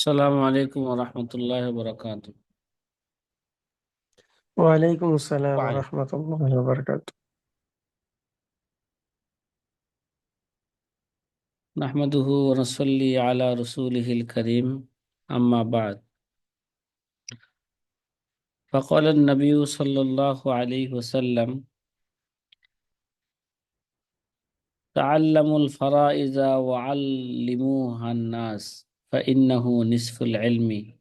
السلام عليكم ورحمة الله وبركاته. وعليكم السلام وعليكم. ورحمة الله وبركاته. نحمده ونصلي على رسوله الكريم أما بعد. فقال النبي صلى الله عليه وسلم تعلموا الفرائض وعلموها الناس. فإنه نصف العلم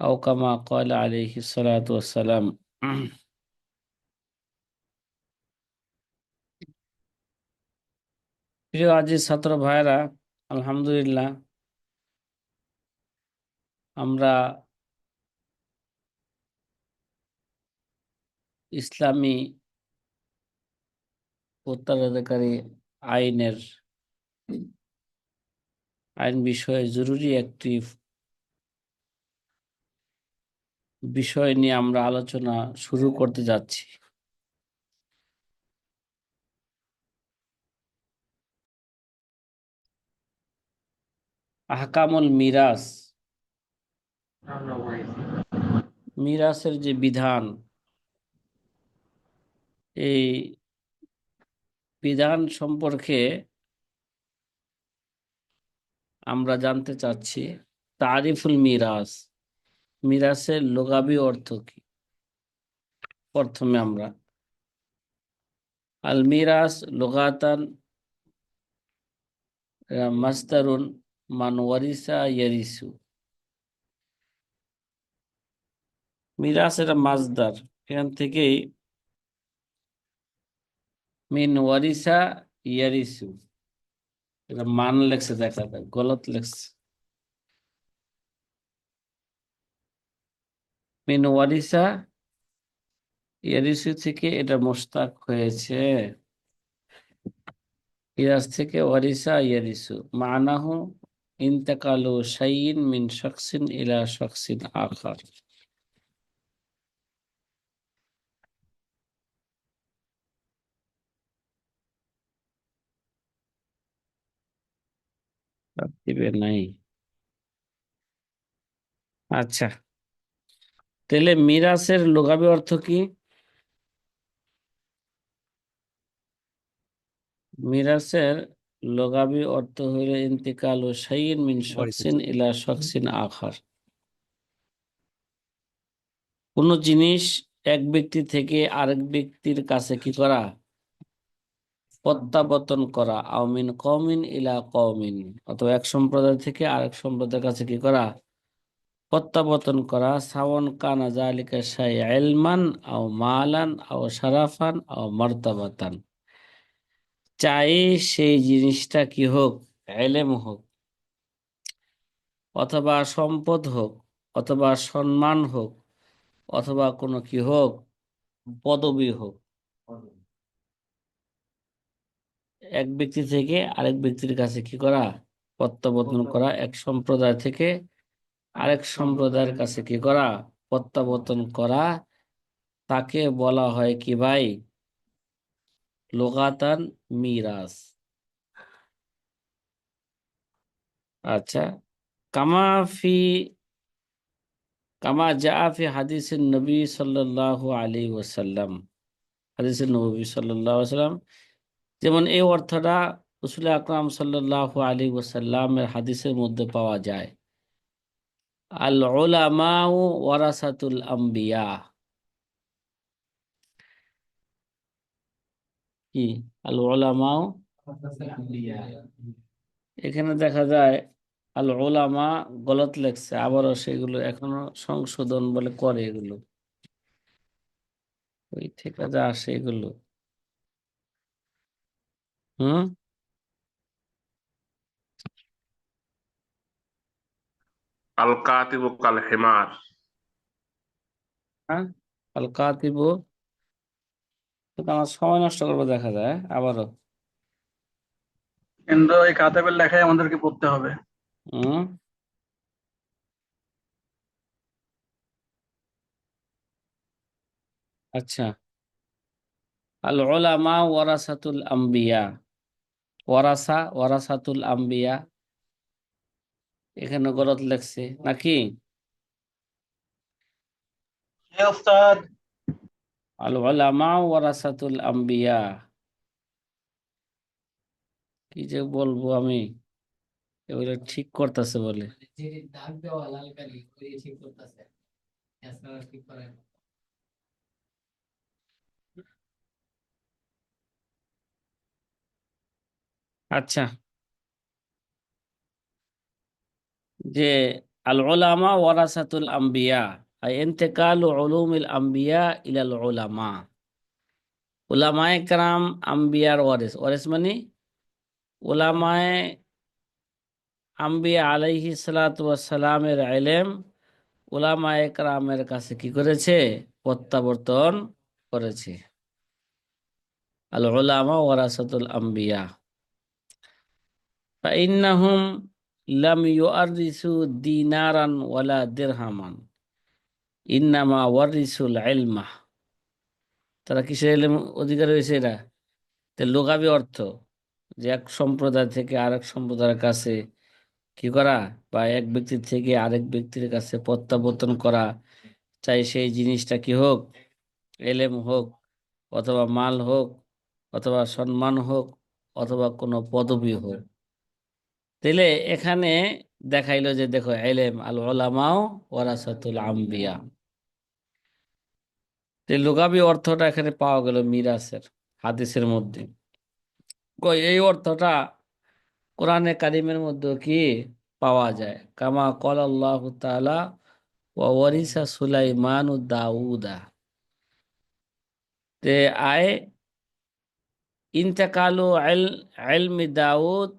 أو كما قال عليه الصلاة والسلام প্রিয় আজি ছাত্র ভাইরা আলহামদুলিল্লাহ আমরা ইসলামী উত্তরাধিকারী আইনের আইন বিষয়ে জরুরি একটি বিষয় নিয়ে আমরা আলোচনা শুরু করতে যাচ্ছি। আহকামুল মিরাস। মিরাসের যে বিধান, এই বিধান সম্পর্কে আমরা জানতে চাচ্ছি, তারিফুল মিরাস মিরাসের লোগাবি অর্থ কি? প্রথমে আমরা, আল মিরাস লোগাতান মাস্তারুন মান ওয়ারিসা ইয়ারিসু। মিরাস এটা মাজদার এখান থেকেই, মিন ওয়ারিসা ইয়ারিসু। এটা মান লেখছে, দেখা যায় গলত লেখছে। মিন ওয়ারিসা, ইয়ারিসু থেকে এটা মোস্তাক হয়েছে। ইরাস থেকে ওয়ারিসা, ইয়ারিসু। মানাহু ইন্তেকালু শাইইন মিন শখসিন ইলা শখসিন আখার। দিবে নাই। আচ্ছা তাহলে মিরাসের লোগাবি অর্থ কি? মিরাসের লোগাবি অর্থ হইল ইন্তিকাল ও শাইইন মিন শখসিন ইলা শখসিন আখার। কোন জিনিস এক ব্যক্তি থেকে আরেক ব্যক্তির কাছে কি করা? প্রত্যাবর্তন করা, আওমিন কমিন ইলা কওমিন। অথবা এক সম্প্রদায় থেকে আরেক সম্প্রদায়ের কাছে কি করা? প্রত্যাবর্তন করা, সাওয়ান কানা জালিকা শাই ইলমান আও মালান আও সারাফান আও মারতাবাতান। চাই সেই জিনিসটা কি হোক, এলেম হোক, অথবা সম্পদ হোক, অথবা সম্মান হোক, অথবা কোনো কি হোক, পদবী হোক। এক ব্যক্তি থেকে আরেক ব্যক্তির কাছে কি করা? প্রত্যাবর্তন করা। এক সম্প্রদায় থেকে আরেক সম্প্রদায়ের কাছে কি করা? প্রত্যাবর্তন করা। তাকে বলা হয় কি ভাই? লোগাতান মিরাস আচ্ছা। কামাফি কামা জাফি হাদিসের নবী সাল্লাল্লাহু আলাইহি ওয়াসাল্লাম। হাদিসের নবী সাল্লাল্লাহু আলাইহি ওয়াসাল্লাম। যেমন এই অর্থটা রসুল আকরাম সাল্লাল্লাহু আলাইহি ওয়াসাল্লামের হাদিসের মধ্যে পাওয়া যায়। আল উলামাউ ওয়ারাসাতুল আম্বিয়া। কি? আল উলামাউ এখানে দেখা যায় আল উলামা গলত লেখছে, আবারও সেগুলো এখনও সংশোধন বলে করে এগুলো। ওই থেকে যা আসে এগুলো। হুম? আল কাতিবু কাল হিমার হ্যাঁ? আল কাতিবু আমার সময় নষ্ট করব দেখা যায় আবারও। কিন্তু এই কাতাবের লেখাই আমাদেরকে পড়তে হবে। হুম? আচ্ছা। আল উলামা ওয়ারাসাতুল আম্বিয়া ওয়ারাসা ওয়ারাসাতুল আম্বিয়া। এখানে গলত লেখছে। নাকি? আল ওয়ারাসাতুল আম্বিয়া। কি যে বলব আমি? এগুলো ঠিক করতেছে বলে। যেটি দাগ দেওয়া লাল কালি ওই ঠিক করতেছে এছাড়া ঠিক করে না। আচ্ছা। যে আল উলামা ওয়ারাসাতুল আম্বিয়া, আই ইন্তেকালু উলুমিল আম্বিয়া ইলাল উলামা। উলামায়ে কেরাম আম্বিয়ার ওয়ারিস। ওয়ারিস মানে উলামায়ে আম্বিয়া আলাইহি সালাতু সালামের ইলম উলামায়ে কেরামের কাছে কি করেছে? প্রত্যাবর্তন করেছে। আল উলামা ওয়ারাসাতুল আম্বিয়া। ফাইন্নাহুম লাম ইউআরিসু দিনারান ওয়ালা দিরহামান ইন্নামা ওয়ারিসুল আইলমা তারা কিসের এলেম অধিকার হয়েছে এরা? তে লোকাবি অর্থ যে এক সম্প্রদায় থেকে আরেক সম্প্রদায়ের কাছে কি করা? বা এক ব্যক্তির থেকে আরেক ব্যক্তির কাছে প্রত্যাবর্তন করা। চাই সেই জিনিসটা কি হোক? এলেম হোক, অথবা মাল হোক, অথবা সম্মান হোক, অথবা কোনো পদবি হোক। তাহলে এখানে দেখাইলো যে দেখো এলেম আল ওলামাও ওয়ারাসাতুল আম্বিয়া। লুগাবি অর্থটা এখানে পাওয়া গেল মিরাসের, হাদিসের মধ্যে। এই অর্থটা কোরআনে কারিমের মধ্যে কি পাওয়া যায়? কামা কল আল্লাহ ওয়া ওয়ারিসা সুলাইমান দাউদা। তে আয়, ইন্তাকালু ইলমি দাউদ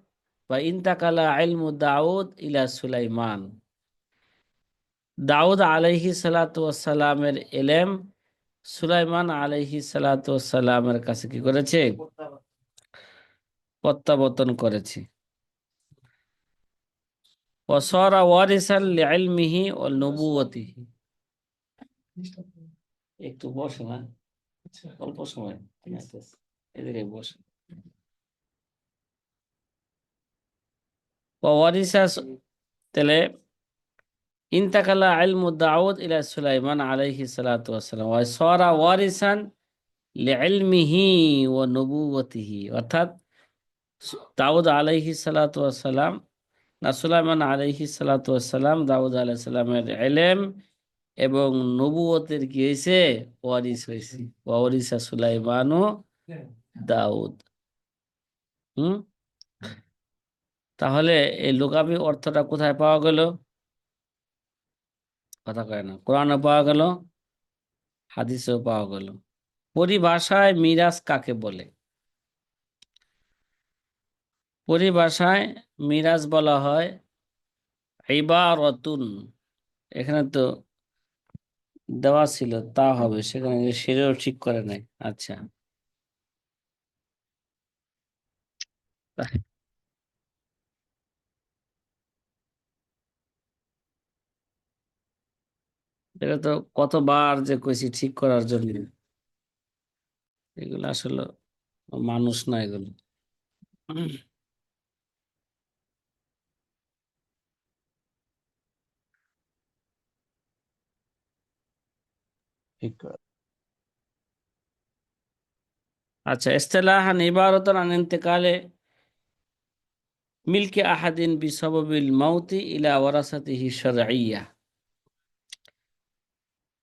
বা ইন্তাকালা ইলমু দাউদ ইলা সুলাইমান দাউদ আলাইহি সালাতু সালামের এলেম সুলাইমান আলাইহি সালাতু সালামের কাছে কি করেছে প্রত্যাবর্তন করেছে ওয়া নবুওয়াতিহি একটু বসে না অল্প সময় এদিকে বসে ওয়ারিসা তাহলে ইন্তাকালা ইলমু দাউদ ইলা সুলাইমান আলাইহি সালাতু ওয়াসসালাম ওয়া সারা ওয়ারিসান লিইলমিহি ওয়া নবুওয়াতিহি অর্থাৎ দাউদ আলাইহি সালাতু ওয়াসসালাম না সুলাইমান আলাইহি সালাতু ওয়াসসালাম দাউদ আলাইহিস সালামের ইলম এবং নবুয়তের কি হয়েছে ওয়ারিস হয়েছে। ওয়ারিসা সুলাইমানু দাউদ। হুম? তাহলে এই লোকাবি অর্থটা কোথায় পাওয়া গেল? কথা কয় না কোরআনে পাওয়া গেল, হাদিসেও পাওয়া গেল। পরিভাষায় মিরাজ কাকে বলে? পরিভাষায় মিরাজ বলা হয় ইবারতুন। এখানে তো দেওয়া ছিল, তা হবে, সেখানে সেটাও ঠিক করে নাই আচ্ছা। এটা তো কতবার যে কইছি ঠিক করার জন্য। এগুলো আসলে মানুষ না এগুলো। ঠিক করে। আচ্ছা ইস্তেলাহান ইবারতান আন ইন্তেকালে মিল্কি আহাদিন বিসবাবিল মাউতি ইলা ওয়ারাসাতিহি শারঈয়া।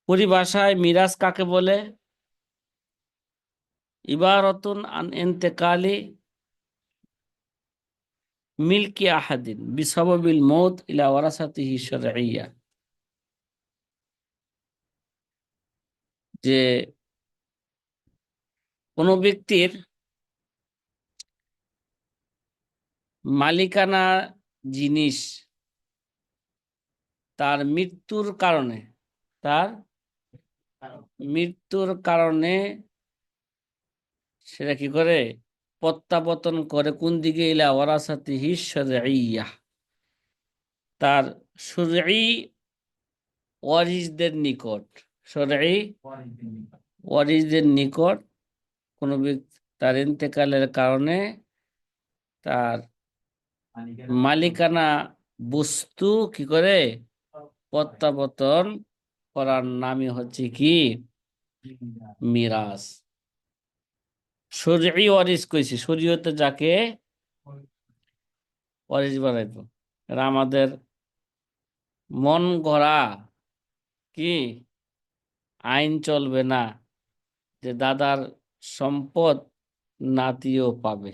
পরিভাষায় মিরাজ কাকে বলে? ইবারতুন আন ইন্তেকালি মিল্কি আহাদিন, বিসবাবিল মৌত ইলা ওয়ারাসাতিহি শারঈয়া যে কোনো ব্যক্তির মালিকানা জিনিস তার মৃত্যুর কারণে তার মৃত্যুর কারণে সেটা কি করে? প্রত্যাবর্তন করে কোন দিকে? ইলা ওয়ারাসাতিহি শারঈয়া তার শরঈ ওয়ারিসদের নিকট। শরঈ ওয়ারিসদের নিকট কোনো তার ইন্তেকালের কারণে তার মালিকানা বস্তু কি করে? প্রত্যাবর্তন করার নামই হচ্ছে কি? মিরাজ। শরীয়ী ওয়ারিস কইছি। শরীয়তে যাকে ওয়ারিস বানাইতো এরা আমাদের মন গড়া কি? আইন চলবে না। যে দাদার সম্পদ নাতিও পাবে।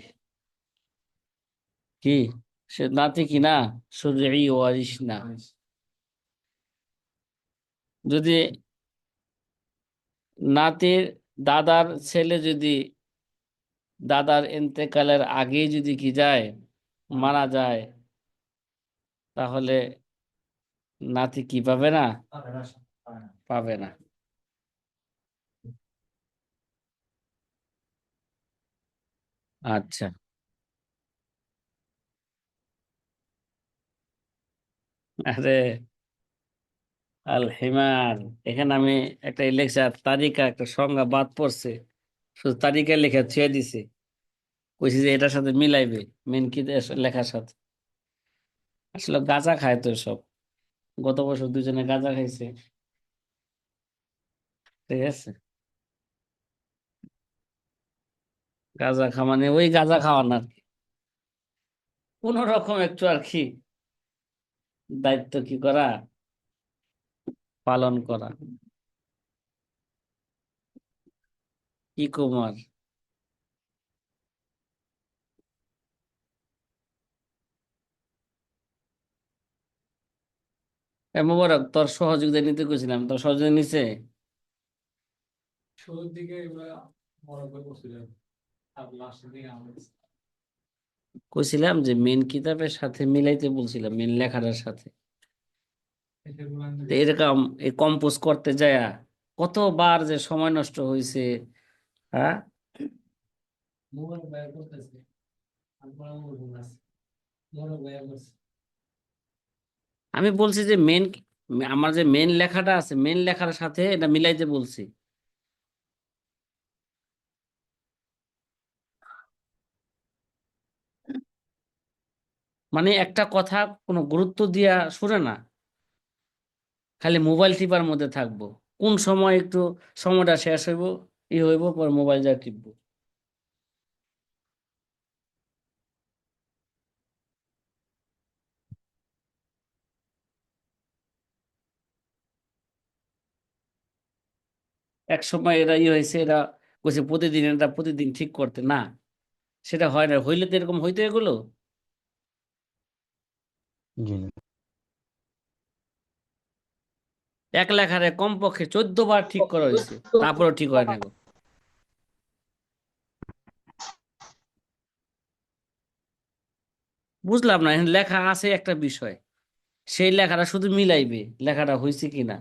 কি? সে নাতি কি না? শরীয়ী ওয়ারিস না। যদি নাতির দাদার ছেলে যদি দাদার এন্তেকালের আগে যদি কি যায় মারা যায় তাহলে নাতি কি পাবে না। পাবে না। আচ্ছা। আরে আল হিমার। এখানে আমি একটা লেকচার তালিকা একটা সংজ্ঞা বাদ পড়ছে। শুধু তালিকা লেখা ছুঁয়ে দিছে। কইছি যে এটার সাথে মিলাইবে মেন কি লেখার সাথে। আসলে গাঁজা খায় তো সব গত বছর দুজনে গাঁজা খাইছে। ঠিক আছে? গাঁজা খাওয়া মানে ওই গাঁজা খাওয়া না আর কি। কোন রকম একটু আর কি দায়িত্ব কি করা? পালন করা। কি কুমার? মোবারক তোর সহযোগিতা নিতে কইছিলাম তোর সহযোগিতা নিছে? শুরুর দিকে কইছিলাম যে মেন কিতাবের সাথে মিলাইতে বলছিলাম মেন লেখাটার সাথে। এরকম এই কম্পোজ করতে যায়া কতবার যে সময় নষ্ট হয়েছে হ্যাঁ? আমি বলছি যে মেন আমার যে মেন লেখাটা আছে মেন লেখার সাথে এটা মিলাইতে বলছি। মানে একটা কথা কোনো গুরুত্ব দিয়া শুনে না। খালি মোবাইল টিপার মধ্যে থাকব। কোন সময় একটু সময়টা শেষ হইব, ই হইব, পর মোবাইল যা টিপবো। এক সময় এরা ই হয়েছে, এরা বলছে প্রতিদিন এটা প্রতিদিন ঠিক করতে। না, সেটা হয় না। হইলে তো এরকম হইতে এগুলো জি না এক লেখারে কমপক্ষে চোদ্দ বার ঠিক করা হয়েছে। তারপরে ঠিক হয় না বুঝলাম না লেখা আছে একটা বিষয়। সেই লেখাটা শুধু মিলাইবে, লেখাটা হয়েছে কিনা।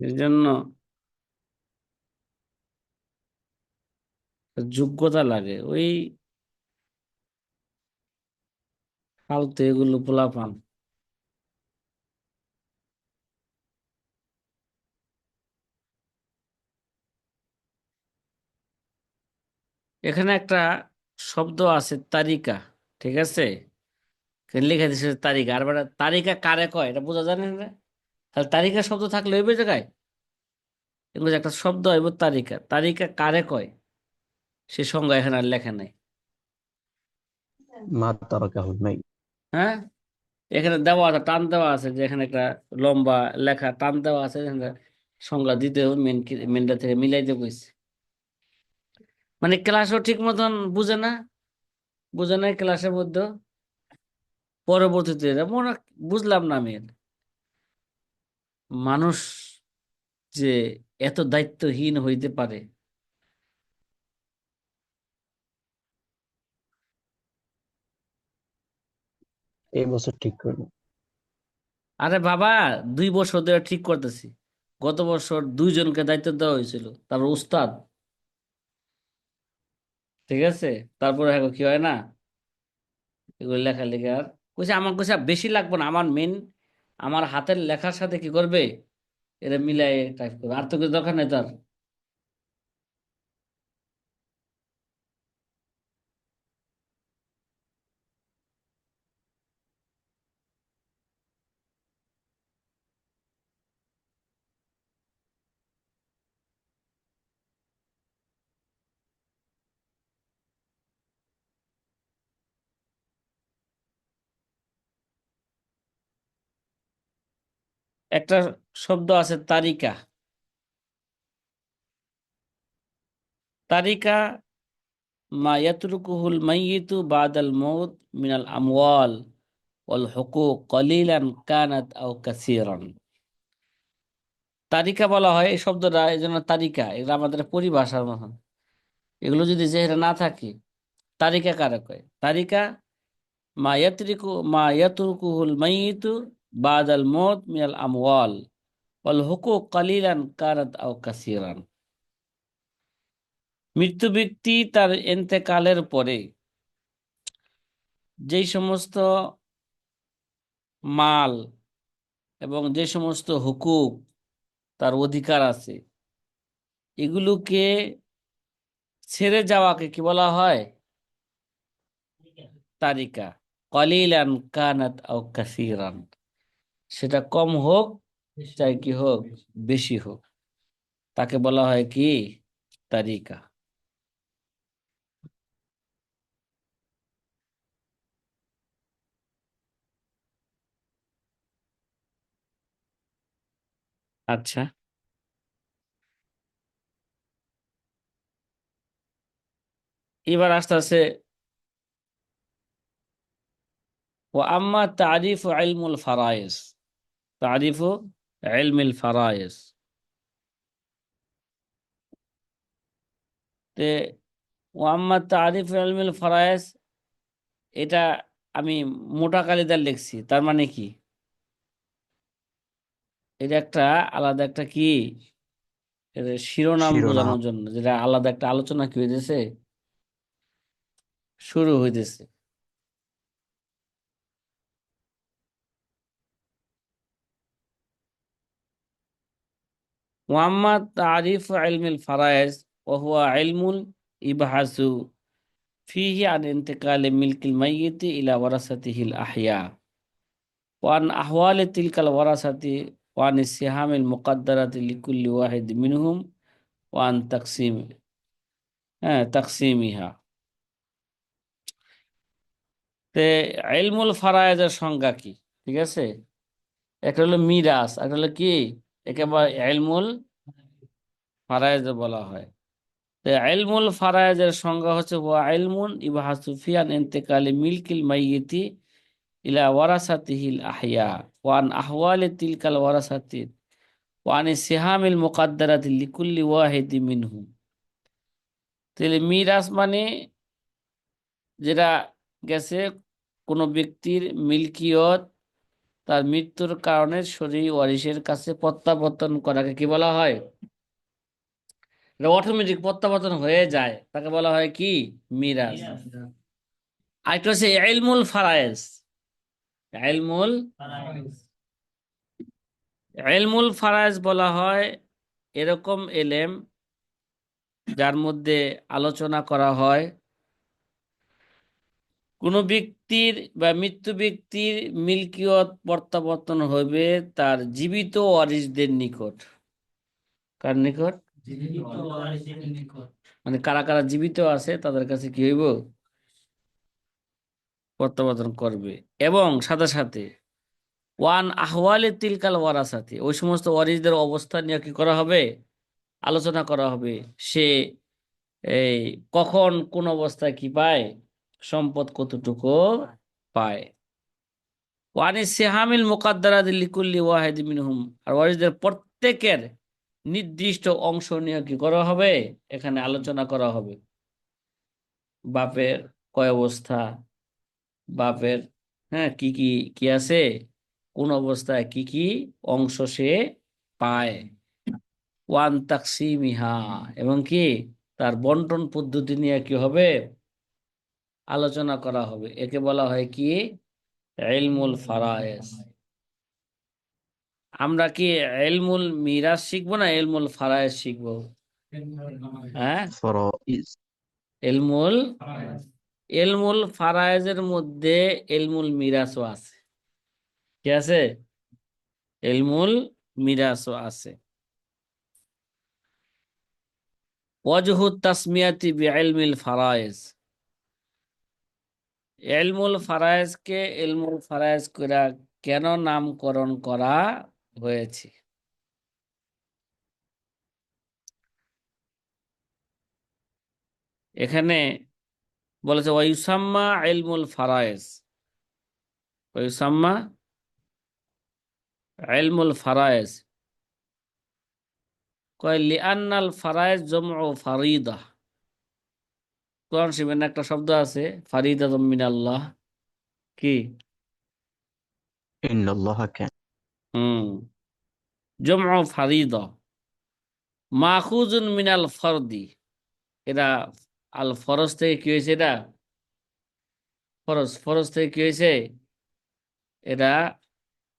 জন্য যোগ্যতা লাগে। ওই ফালতু এগুলো পোলাপান। এখানে একটা শব্দ আছে, তারিকা, ঠিক আছে? লেখা দিচ্ছে তারিকা। আর তারিকা কারে কয়? এটা বোঝা জানেন না তাহলে তারিকা শব্দ থাকলে ওই জায়গায় এগুলো একটা শব্দ হইব তারিকা তারিকা কারে কয়? সে সংজ্ঞা এখানে আর লেখা নাই। মা হ্যাঁ? এখানে দেওয়া আছে টান দেওয়া আছে যে এখানে একটা লম্বা লেখা টান দেওয়া আছে এখানে সংজ্ঞা দিতে হবে মেন মেনটা থেকে মিলাইতে কইছে। মানে ক্লাসও ঠিক মতন বুঝে না বুঝে না ক্লাসের মধ্যে। পরবর্তীতে মনে বুঝলাম না আমি। মানুষ যে এত দায়িত্বহীন হইতে পারে এই বছর ঠিক করব। আরে বাবা দুই বছর ধরে ঠিক করতেছি। গত বছর দুইজনকে দায়িত্ব দেওয়া হয়েছিল তারপর উস্তাদ। ঠিক আছে? তারপরে এখন কি হয় না? এগুলো লেখালেখি আর কইছে আমার কইছে বেশি লাগবে না আমার মেন আমার হাতের লেখার সাথে কি করবে? এরা মিলাই টাইপ করবে। আর তো কিছু দরকার নেই তার। একটা শব্দ আছে তারিকা। তারিকা মা ইয়াতরুকুহুল মাইয়িতু বাদাল মউত মিনাল আমওয়াল ওয়াল হুকুক কলিলান কানাত আও কাসীরান। তারিকা বলা হয় এই শব্দটা, এই জন্য তারিকা, এগুলো আমাদের পরিভাষার মতন। এগুলো যদি যেহেতু না থাকে, তারিকা কারে কয়? তারিকা মা ইয়াতরিকু, মা ইয়াতরুকুহুল মাইয়িতু বাদাল মত মিয়াল আমওয়াল। ওয়াল হুকুক কালিলান কানাত আও কাসীরান। মৃত্যু ব্যক্তি তার এন্তেকালের পরে যেই সমস্ত মাল এবং যে সমস্ত হুকুক তার অধিকার আছে, এগুলোকে ছেড়ে যাওয়াকে কি বলা হয়? তারিকা। কলিলান কানাত আও কাসিরান। সেটা কম হোক চাই কি হোক, বেশি হোক। তাকে বলা হয় কি? তারিকা। আচ্ছা। এবার আস্তে আস্তে। ও আম্মা তারিফ ইলমুল ফারায়েস। ইলমিল ফারায়েস তে তারিফ ইলমিল ফারায়েস এটা আমি মোটা কালিদার লিখছি তার মানে কি? এটা একটা আলাদা একটা কি? শিরোনাম শিরোনাম। বোঝানোর জন্য যেটা আলাদা একটা আলোচনা কি হইতেছে? শুরু হইতেছে। মোহাম্মদ তারিফ আলমিল ফারায়েজ ওহুয়া আলমুল ইবাহাসু ফিহি আন ইন্তেকাল মিল্কিল মাইয়িতি ইলা ওয়ারাসাতিহিল আহিয়া ওয়ান আহওয়ালে তিলকাল ওয়ারাসাতি ওয়ান ইসিহামিল মুকাদ্দারাতি লিকুল্লি ওয়াহিদ মিনহুম ওয়ান তাকসিম হ্যাঁ তাকসিমিহা তে এলমুল ফারায়েজের সংজ্ঞা কি? ঠিক আছে? একটা হলো মিরাস একটা হলো কি? একেবারে ইলমুল ফারায়েজ বলা হয়। তো ইলমুল ফারায়েজের সংজ্ঞা হচ্ছে হুয়া ইলমুন ইবহাসু ফিয়ান ইন্তেকালি মিলকিল মাইয়িতি ইলা ওয়ারাসাতিহিল আহইয়া ওয়ান আহওয়ালি তিলকাল ওয়ারাসাতি ওয়ান সিহামিল মুকাদ্দারাতি লিকুল্লি ওয়াহিদি মিনহুম তাহলে মিরাস মানে যেটা গেছে কোনো ব্যক্তির মিল্কিয়ত তার মৃত্যুর কারণে শরীর ওয়ারিশের কাছে প্রত্যাবর্তন করাকে কি বলা হয়? এটা অটোমেটিক প্রত্যাবর্তন হয়ে যায়। তাকে বলা হয় কি? মিরাজ। আরেকটা হচ্ছে ইলমুল ফারায়েজ। ইলমুল ইলমুল ফারায়েজ বলা হয় এরকম এলেম যার মধ্যে আলোচনা করা হয়। কোনো ব্যক্তির বা মৃত্যু ব্যক্তির মিল্কিয়ত প্রত্যাবর্তন হবে তার জীবিত ওয়ারিসদের নিকট। কার নিকট? মানে কারা কারা জীবিত আছে তাদের কাছে কি হইব? প্রত্যাবর্তন করবে। এবং সাথে সাথে ওয়ান আহওয়ালে তিলকাল ওয়ারাসাতে ওই সমস্ত ওয়ারিসদের অবস্থা নিয়ে কি করা হবে? আলোচনা করা হবে। সে এই কখন কোন অবস্থায় কি পায়? সম্পদ কতটুকু পায়? লিকুল্লি ওয়াহিদ মিনহুম। আর ওয়ারিসদের প্রত্যেকের নির্দিষ্ট অংশ নিয়ে কি করা হবে? এখানে আলোচনা করা হবে। বাপের কয় অবস্থা? বাপের হ্যাঁ কি কি কি আছে? কোন অবস্থায় কি কি অংশ সে পায়? ওয়ান তাকসিমিহা, এবং কি? তার বন্টন পদ্ধতি নিয়ে কি হবে? আলোচনা করা হবে। একে বলা হয় কি? ইলমুল ফারায়েজ আমরা কি ইলমুল মিরাজ শিখব না এলমুল ফারায়েজ শিখব? হ্যাঁ? ফরাইজ ইলমুল ইলমুল ফারায়েজের মধ্যে এলমুল মিরাজও আছে। কি আছে? এলমুল মিরাজও আছে। ওয়াজহু তাসমিয়াতি বিইলমিল ফারায়েজ ইলমুল ফারায়েজকে এলমুল ফারায়েজ করা কেন নামকরণ করা হয়েছে? এখানে বলেছে, ওয়াইসাম্মা ইলমুল ফারায়েজ। ওয়াইসাম্মা ইলমুল ফারায়েজ। কয়, লিআন্নাল ফারায়েজ জমউ ফারিদা। কোরআন শিবেন একটা শব্দ আছে ফারিদা মিনাল্লাহ। কি? ইন্নাল্লাহ কান। হুম। জমউ ফারিদা। মাখুজুন মিনাল ফরদি। এটা আল ফরজ থেকে কি হয়েছে এটা? ফরজ ফরজ থেকে কি হয়েছে? এটা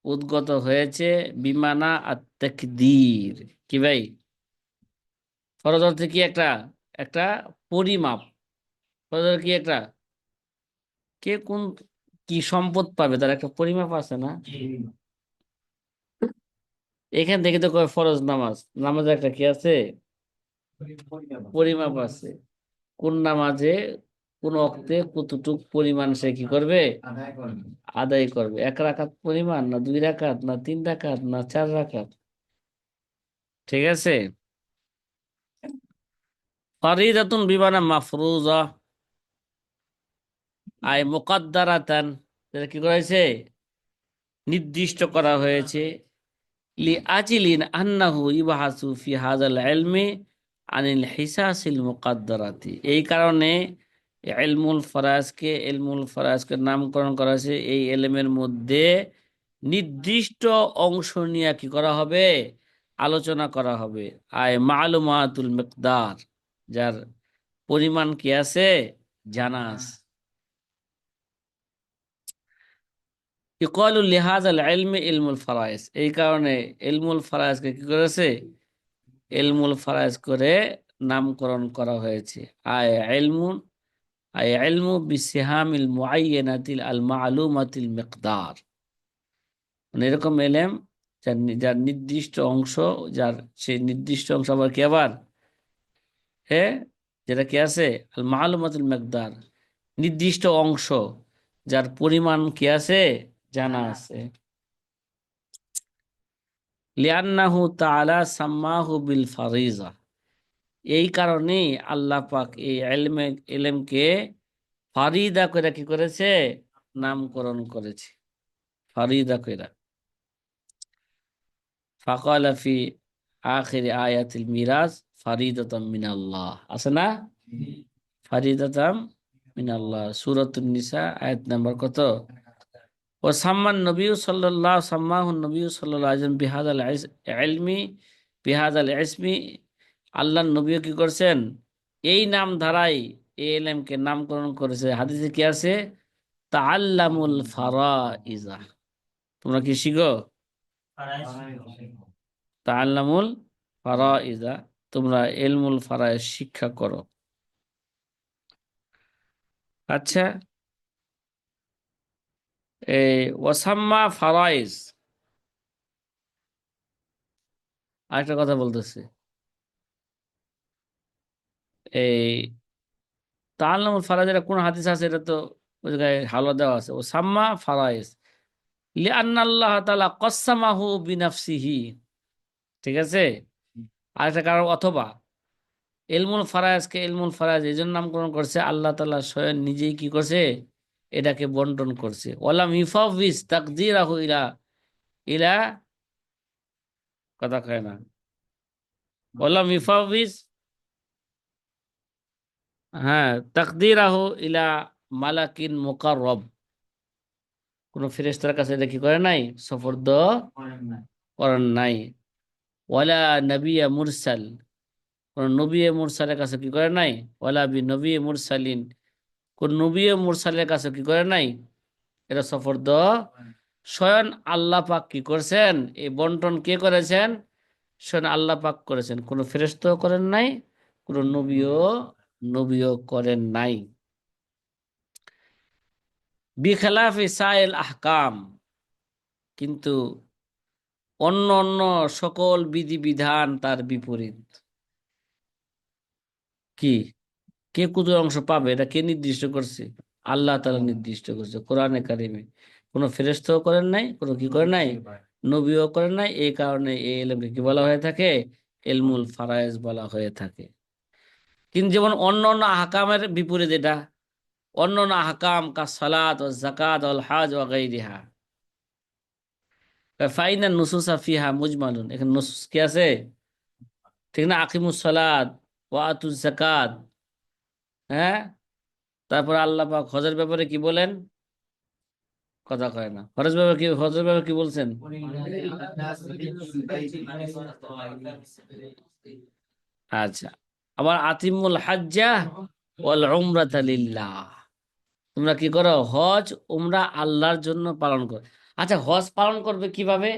উদ্গত হয়েছে বিমানা আর তাকদীর কি ভাই? ফরজ অর্থে কি একটা? একটা পরিমাপ। কি একটা কে কোন কি সম্পদ পাবে? তার একটা পরিমাপ আছে না? এখান থেকে তো কয় ফরজ নামাজ? নামাজে একটা কি আছে? পরিমাপ আছে। কোন নামাজে কোন অক্তে কতটুক পরিমাণ সে কি করবে। আদায় করবে। এক রাকাত পরিমাণ না দুই রাকাত না তিন রাকাত না চার রাকাত? ঠিক আছে? ফরিদাতুন বিমানা মাফরুজা। আই মুকাদ্দারাতান, যেটা কি করা হয়েছে? নির্দিষ্ট করা হয়েছে। লি আজিলিন আন্নাহু ইবাহাসু ফি হাজাল ইলমি আনিল হিসাসিল মুকাদ্দারাতি। এই কারণে ইলমুল ফরাজকে ইলমুল ফরাজকে নামকরণ করা হয়েছে। এই এলেমের মধ্যে নির্দিষ্ট অংশ নিয়ে কি করা হবে? আলোচনা করা হবে। আয় মালুমাতুল মিকদার, যার পরিমাণ কি আছে? জানা আছে ইকলুল লিহাজাল ইলমি ইলমুল ফরাইজ। এই কারণে ইলমুল ফরাইজকে কি করেছে? ইলমুল ফরাইজ করে নামকরণ করা হয়েছে। আয় ইলমুন আয় ইলমু বিসিহামিল মুআয়্যানাতিল আল মালুমাতিল মিকদার। মানে এরকম এলেম যার যার নির্দিষ্ট অংশ, যার সেই নির্দিষ্ট অংশ আবার কি আবার? হ্যাঁ যেটা কি আছে? আল মালুমাতুল মিকদার। নির্দিষ্ট অংশ, যার পরিমাণ কি আছে? জানা আছে। লিয়ান্নাহু তাআলা সাম্মাহু বিল ফারিজা। এই কারণে আল্লাহ পাক এই এলমে এলেমকে ফারিদা করে কি করেছে? নামকরণ করেছে। ফারিদা কইরা। ফাকালা ফি আখিরি আয়াতিল মিরাজ ফারিদাতাম মিনাল্লাহ। আছে না? ফারিদাতাম মিনাল্লাহ। সূরাতুন নিসা আয়াত নাম্বার কত? ও সাম্মান নবী সাল্লাল্লাহু সাম্মাহু নবী সাল্লাল্লাহু আলাইহি ওয়াসাল্লাম বিহাদাল ইলমি, বিহাদাল ইসমি, আল্লাহর নবীও কি করছেন? এই নাম ধারাই এই এলেমকে নামকরণ করেছে। হাদিসে কি আছে? তাআল্লামুল ফারাইজা। তোমরা কি শিখো? তাআল্লামুল ফারাইজা। তোমরা এলমুল ফারায় শিক্ষা করো। আচ্ছা ওয়াসাম্মা ফারাইজ। আরেকটা কথা বলতেছে। এই ফারাইজ এটা কোন হাদিস আছে? এটা তো দেওয়া আছে। ফারাইজ। লিআন্না আল্লাহ তাআলা কসসামাহু বিনাফসিহি। ঠিক আছে? আরেকটা কারণ, অথবা ইলমুল ফারাইজকে ইলমুল ফারাইজ এই জন্য নামকরণ করছে। আল্লাহ তালা স্বয়ং নিজেই কি করছে? এটাকে বন্টন করছে। ওয়ালাম ইউফাউবিস তাকদিরাহু ইলা ইলা কথা কয় না। ওয়ালাম ইউফাউবিস হ্যাঁ তাকদিরাহু ইলা মালাকিন মুকাররব। কোন ফেরেশতার কাছে এটা কি করে নাই? সফরদ করেন নাই। ওয়ালা নবিয়া মুরসাল, কোন নবী মুরসালের কাছে কি করে নাই? ওয়ালা বি নবী মুরসালিন কোন নবী মুরসালের কাছে কি করে নাই? এটা সফর দ। স্বয়ং আল্লাহ পাক কি করেছেন? এই বন্টন কে করেছেন? স্বয়ং আল্লাহ পাক করেছেন। কোনো ফেরেশতাও করেন নাই, কোনো নবীও নবীও করেন নাই। বিখেলাফি সাইল আহকাম। কিন্তু অন্য অন্য সকল বিধিবিধান তার বিপরীত। কি? কে কত অংশ পাবে, এটা কে নির্দিষ্ট করছে? আল্লাহ তাআলা নির্দিষ্ট করছে, কোরআনে কারিমে। কোনো ফেরেশতাও করেন নাই, কোনো কি করে নাই? নবীও করেন নাই, এই কারণে এই এলমকে কি বলা হয়ে থাকে? এলমুল ফারায়েজ বলা হয়ে থাকে। কিন্তু যেমন অন্য অন্য আহকামের বিপরীত এটা, অন্য অন্য আহকাম কা সালাত ও জাকাত ওয়াল হাজ ওয়া গায়রিহা ফাইনা নুসুসা ফিহা মুজমালুন। এখানে নুসুস কি আছে? ঠিক না? আকিমুস সালাত ওয়া আতুজ জাকাত হ্যাঁ? তারপর আল্লাহ পাক হজের ব্যাপারে কি বলেন? কথা কয় না। হজের ব্যাপারে কি হজের ব্যাপারে কি বলছেন? আচ্ছা। আবার আতিমুল হাজ্জা ওয়াল উমরাতা লিল্লাহ। তোমরা কি করো? হজ উমরা আল্লাহর জন্য পালন করো। আচ্ছা হজ পালন করবে কীভাবে?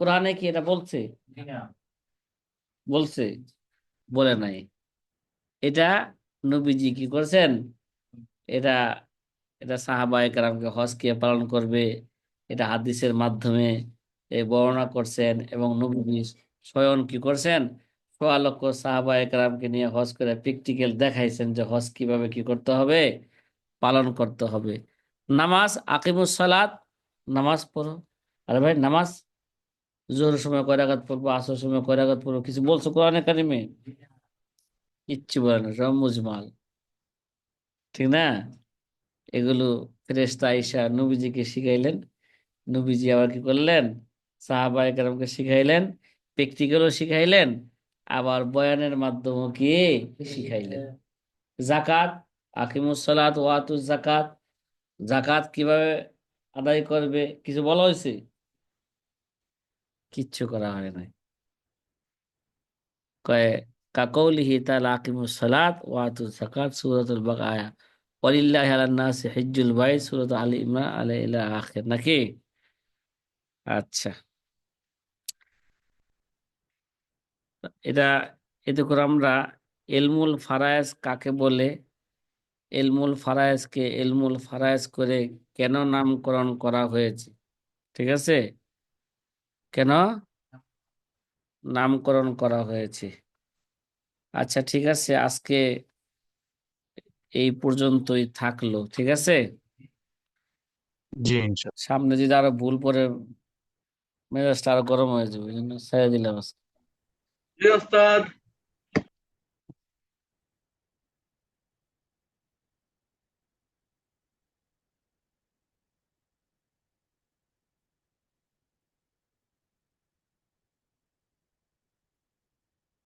কোরআনে কি এটা বলছে? বলছে। বলে নাই। এটা নবীজি কি করছেন? এটা এটা সাহাবা একরামকে হজ কে পালন করবে, এটা হাদিসের মাধ্যমে বর্ণনা করছেন এবং নবীজি স্বয়ং কি করছেন? সোয়া লক্ষ সাহাবা একরামকে নিয়ে হজ করে প্র্যাকটিক্যাল দেখাইছেন যে হজ কীভাবে কি করতে হবে, পালন করতে হবে। নামাজ, আকিমুস সালাত, নামাজ পড়ো। আরে ভাই, নামাজ? জোহর সময় কয় রাকাত পড়ব আসর সময় কয় রাকাত পড়ব, কিছু বলছো কোরআনে কারিমে? কিচ্ছু বলে না, সব মুজমাল। ঠিক না? এগুলো ফেরেশতা আইসা নবীজিকে শিখাইলেন। নবীজি আবার কি করলেন? সাহাবা একরামকে শিখাইলেন প্র্যাকটিক্যালও শিখাইলেন, আবার বয়ানের মাধ্যমে কি শিখাইলেন। জাকাত আকিমুস সালাত ওয়াতুজ জাকাত জাকাত কীভাবে আদায় করবে কিছু বলা হয়েছে? কিচ্ছু করা হয় নাই। কয়ে কাকৌলিহি তাআলা আকিমুস সালাত ওয়াতুজ জাকাত সূরাতুল বাকায়া ওয়ালিল্লাহি আলান নাসি হিজ্জুল বাইত সূরাত আলী ইমরান আলাইহি ইলা আখির নাকি আচ্ছা। এটা, এতে করে আমরা এলমুল ফারায়েজ কাকে বলে? এলমুল ফারায়েজকে এলমুল ফারায়েজ করে কেন নামকরণ করা হয়েছে? ঠিক আছে? কেন? নামকরণ করা হয়েছে। আচ্ছা ঠিক আছে আজকে এই পর্যন্তই থাকল ঠিক আছে? জি ইনশাআল্লাহ। সামনে যদি আরও ভুল পরে মেজাজটা আরও গরম হয়ে যাবে এই জন্য ছেড়ে দিলাম আজকে। জি ওস্তাদ।